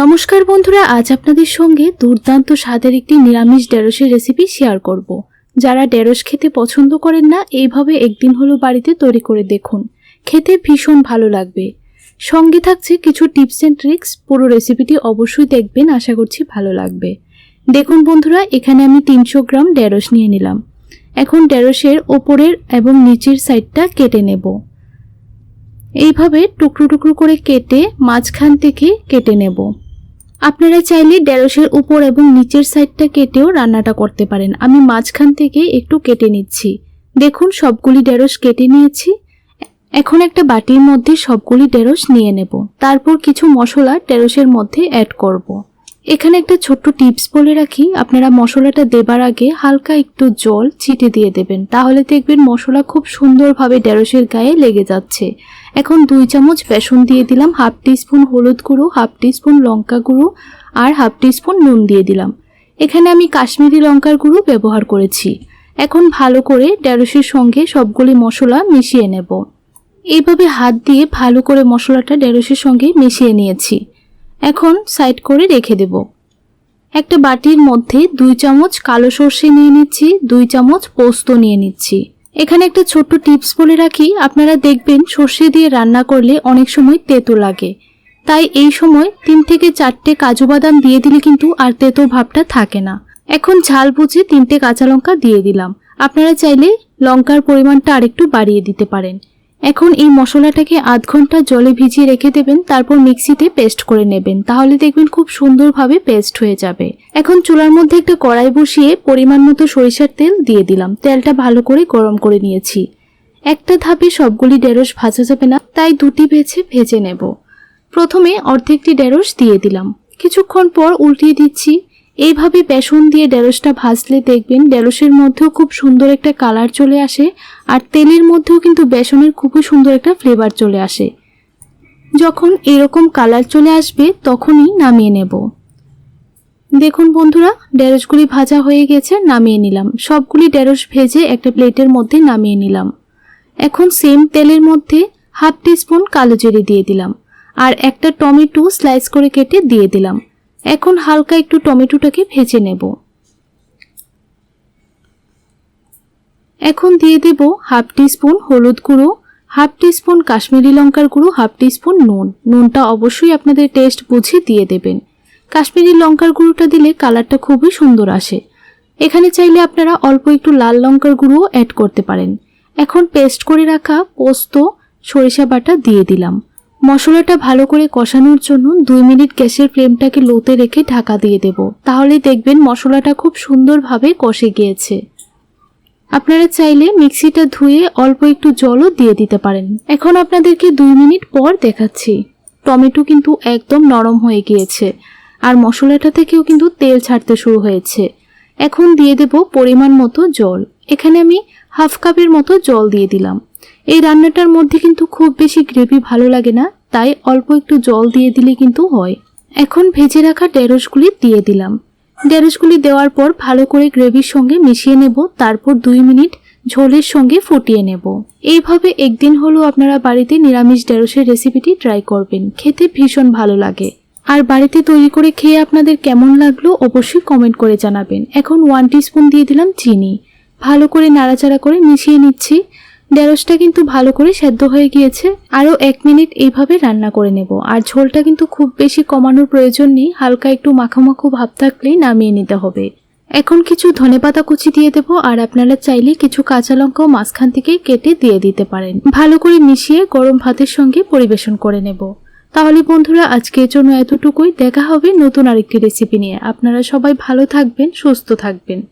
নমস্কার বন্ধুরা, আজ আপনাদের সঙ্গে দুর্দান্ত স্বাদের একটি নিরামিষ ঢেঁড়সের রেসিপি শেয়ার করব। যারা ঢেঁড়স খেতে পছন্দ করেন না, এইভাবে একদিন হলো বাড়িতে তৈরি করে দেখুন। খেতে ভীষণ ভালো লাগবে। সঙ্গে থাকছে কিছু টিপস অ্যান্ড ট্রিক্স পুরো রেসিপিটি অবশ্যই দেখবেন, আশা করছি ভালো লাগবে। দেখুন বন্ধুরা, এখানে আমি তিনশো গ্রাম ঢেঁড়স নিয়ে নিলাম। এখন ঢেঁড়সের ওপরের এবং নিচের সাইডটা কেটে নেব। এইভাবে টুকরো টুকরো করে কেটে মাঝখান থেকে কেটে নেব। আপনারা চাইলে ঢেঁড়সের উপর এবং নিচের সাইডটা কেটেও রান্নাটা করতে পারেন। আমি মাঝখান থেকে একটু কেটে নিচ্ছি। দেখুন, সবগুলি ঢেঁড়স কেটে নিয়েছি। এখন একটা বাটির মধ্যে সবগুলি ঢেঁড়স নিয়ে নেব। তারপর কিছু মশলা ঢেঁড়সের মধ্যে অ্যাড করব। এখানে একটা ছোট্ট টিপস বলে রাখি, আপনারা মশলাটা দেবার আগে হালকা একটু জল ছিটে দিয়ে দেবেন। তাহলে দেখবেন মশলা খুব সুন্দরভাবে ঢেঁড়সের গায়ে লেগে যাচ্ছে। এখন দুই চামচ বেসন দিয়ে দিলাম, হাফ টিস্পুন হলুদ গুঁড়ো, হাফ টিস্পুন লঙ্কা গুঁড়ো আর হাফ টিস্পুন নুন দিয়ে দিলাম। এখানে আমি কাশ্মীরি লঙ্কার গুঁড়ো ব্যবহার করেছি। এখন ভালো করে ঢেঁড়সের সঙ্গে সবগুলি মশলা মিশিয়ে নেব। এইভাবে হাত দিয়ে ভালো করে মশলাটা ঢেঁড়সের সঙ্গে মিশিয়ে নিয়েছি। এখন সাইড করে রেখে দেব। একটা বাটির মধ্যে দুই চামচ কালো সর্ষে নিয়ে নিচ্ছি, দুই চামচ পোস্ত নিয়ে নিচ্ছি। এখানে একটা ছোট্ট টিপস বলে রাখি, আপনারা দেখবেন সর্ষে দিয়ে রান্না করলে অনেক সময় তেতো লাগে। তাই এই সময় তিন থেকে চারটে কাজু বাদাম দিয়ে দিলে কিন্তু আর তেতো ভাবটা থাকে না। এখন ঝাল বুঝে তিনটে কাঁচা লঙ্কা দিয়ে দিলাম। আপনারা চাইলে লঙ্কার পরিমাণটা আরেকটু বাড়িয়ে দিতে পারেন। এখন এই মশলাটাকে আধ ঘণ্টা জলে ভিজিয়ে রেখে দেবেন, তারপর মিক্সিতে পেস্ট করে নেবেন। তাহলে দেখবেন খুব সুন্দরভাবে পেস্ট হয়ে যাবে। এখন চুলার মধ্যে একটা কড়াই বসিয়ে পরিমাণ মতো সরিষার তেল দিয়ে দিলাম। তেলটা ভালো করে গরম করে নিয়েছি। একটা ধাপে সবগুলি ঢেঁড়স ভাজা যাবে না, তাই দুটি ভেজে ভেজে নেব। প্রথমে অর্ধেকটি ঢেঁড়স দিয়ে দিলাম। কিছুক্ষণ পর উল্টিয়ে দিচ্ছি। এইভাবে বেসন দিয়ে ঢেঁড়সটা ভাজলে দেখবেন ঢেঁড়সের মধ্যেও খুব সুন্দর একটা কালার চলে আসে আর তেলের মধ্যেও কিন্তু বেসনের খুবই সুন্দর একটা ফ্লেভার চলে আসে। যখন এরকম কালার চলে আসবে তখনই নামিয়ে নেব। দেখুন বন্ধুরা, ঢেঁড়সগুলি ভাজা হয়ে গেছে, নামিয়ে নিলাম। সবগুলি ঢেঁড়স ভেজে একটা প্লেটের মধ্যে নামিয়ে নিলাম। এখন সেম তেলের মধ্যে হাফ টিস্পুন কালো জিরে দিয়ে দিলাম। আর একটা টমেটো স্লাইস করে কেটে দিয়ে দিলাম। এখন হালকা একটু টমেটোটাকে ভেজে নেব। এখন দিয়ে দেব হাফ টিস্পুন হলুদ গুঁড়ো, হাফ টিস্পুন কাশ্মীরি লঙ্কার গুঁড়ো, হাফ টিস্পুন নুন। নুনটা অবশ্যই আপনাদের টেস্ট বুঝে দিয়ে দেবেন। কাশ্মীরি লঙ্কার গুঁড়োটা দিলে কালারটা খুবই সুন্দর আসে। এখানে চাইলে আপনারা অল্প একটু লাল লঙ্কার গুঁড়োও অ্যাড করতে পারেন। এখন পেস্ট করে রাখা পোস্ত, সরিষা বাটা দিয়ে দিলাম। মশলাটা ভালো করে কষানোর জন্য দুই মিনিট গ্যাসের ফ্লেমটাকে লোতে রেখে ঢাকা দিয়ে দেব। তাহলে দেখবেন মশলাটা খুব সুন্দরভাবে কষে গিয়েছে। আপনারা চাইলে মিক্সিটা ধুয়ে অল্প একটু জলও দিয়ে দিতে পারেন। এখন আপনাদেরকে দুই মিনিট পর দেখাচ্ছি। টমেটো কিন্তু একদম নরম হয়ে গিয়েছে। আর মশলাটা থেকেও কিন্তু তেল ছাড়তে শুরু হয়েছে। এখন দিয়ে দেব পরিমাণ মতো জল। এখানে আমি হাফ কাপের মতো জল দিয়ে দিলাম। এই রান্নাটার মধ্যে কিন্তু খুব বেশি গ্রেভি ভালো লাগে না, তাই অল্প একটু জল দিয়ে দিলে কিন্তু হয়। এখন ভেজে রাখা ঢেঁড়সগুলি দিয়ে দিলাম। ঢেঁড়সগুলি দেওয়ার পর ভালো করে গ্রেভির সঙ্গে মিশিয়ে নেব, তারপর দুই মিনিট ঝোলের সঙ্গে ফুটিয়ে নেব। এইভাবে একদিন হলেও আপনারা বাড়িতে নিরামিষ ঢেঁড়সের রেসিপিটি ট্রাই করবেন, খেতে ভীষণ ভালো লাগে। আর বাড়িতে তৈরি করে খেয়ে আপনাদের কেমন লাগল অবশ্যই কমেন্ট করে জানাবেন। এখন ওয়ান টিস্পুন দিয়ে দিলাম চিনি। ভালো করে নাড়াচাড়া করে মিশিয়ে নিচ্ছি। ঢেঁড়সটা কিন্তু ভালো করে সেদ্ধ হয়ে গিয়েছে। আরও এক মিনিট এইভাবে রান্না করে নেব। আর ঝোলটা কিন্তু খুব বেশি কমানোর প্রয়োজন নেই। হালকা একটু মাখামাখো ভাব থাকলেই নামিয়ে নিতে হবে। এখন কিছু ধনেপাতা কুচি দিয়ে দেবো। আর আপনারা চাইলে কিছু কাঁচা লঙ্কাও মাঝখান থেকে কেটে দিয়ে দিতে পারেন। ভালো করে মিশিয়ে গরম ভাতের সঙ্গে পরিবেশন করে নেব। তাহলে বন্ধুরা, আজকের জন্য এতটুকুই। দেখা হবে নতুন আরেকটি রেসিপি নিয়ে। আপনারা সবাই ভালো থাকবেন, সুস্থ থাকবেন।